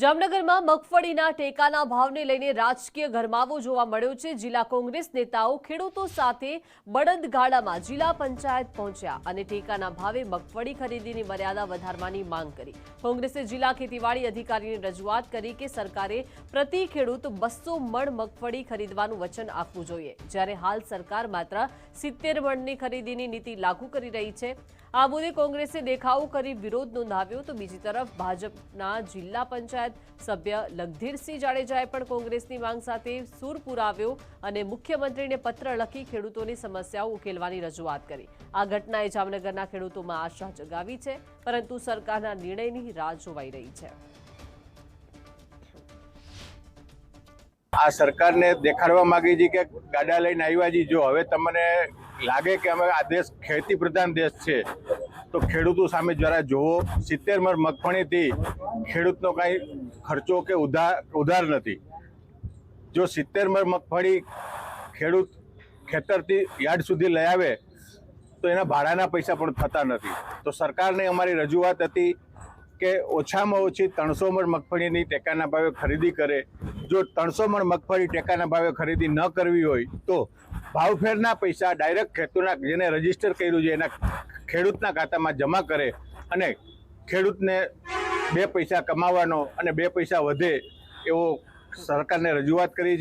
જામનગરમાં મગફળીના ટેકાના ભાવને લઈને રાજકીય ગરમાવો જોવા મળ્યો છે. જિલ્લા કોંગ્રેસ નેતાઓ ખેડૂતો સાથે બળદગાડામાં જિલ્લા પંચાયત પહોંચ્યા અને ટેકાના ભાવે મગફળી ખરીદીની મર્યાદા વધારવાની માંગ કરી. કોંગ્રેસે જિલ્લા ખેતીવાડી અધિકારીને રજૂઆત કરી કે સરકારે પ્રતિ ખેડૂત બસો મણ મગફળી ખરીદવાનું વચન આપવું જોઈએ. જ્યારે હાલ સરકાર માત્ર સિત્તેર મણની ખરીદીની નીતિ લાગુ કરી રહી છે. આ મુદ્દે કોંગ્રેસે દેખાવો કરી વિરોધ નોંધાવ્યો તો બીજી તરફ ભાજપના જિલ્લા પંચાયત સભ્ય લખધીરસિંહ જાડેજાએ પણ કોંગ્રેસની માંગ સાથે સૂર પુરાવ્યો અને મુખ્યમંત્રીને પત્ર લખી ખેડૂતોની સમસ્યાઓ ઉકેલવાની રજૂઆત કરી. આ ઘટનાએ જામનગરના ખેડૂતોમાં આશા જગાવી છે, પરંતુ સરકારના નિર્ણયની રાહ જોવાઈ રહી છે. આ સરકારને દેખાડવા માંગી છે કે ગાડા લઈને આવ્યા જી જો હવે તમને લાગે કે અમે આ દેશ ખેતી પ્રધાન દેશ છે તો ખેડૂતો સામે જરા જોવો સિત્તેર મર મગફળીથી ખેડૂતનો કાંઈ ખર્ચો કે ઉધાર ઉધાર નથી. જો સિત્તેર મર મગફળી ખેડૂત ખેતરથી યાર્ડ સુધી લઈ આવે, તો એના ભાડાના પૈસા પણ થતા નથી. તો સરકારને અમારી રજૂઆત હતી કે ઓછામાં ઓછી ત્રણસો મણ મગફળીની ટેકાના ભાવે ખરીદી કરે. જો ત્રણસો મણ મગફળી ટેકાના ભાવે ખરીદી ન કરવી હોય, તો ભાવફેરના પૈસા ડાયરેક્ટ ખેડૂતના જેને રજિસ્ટર કર્યું છે, એના ખેડૂતના ખાતામાં જમા કરે અને ખેડૂતને બે પૈસા કમાવાનો અને બે પૈસા વધે એવો સરકારને રજૂઆત કરી છે.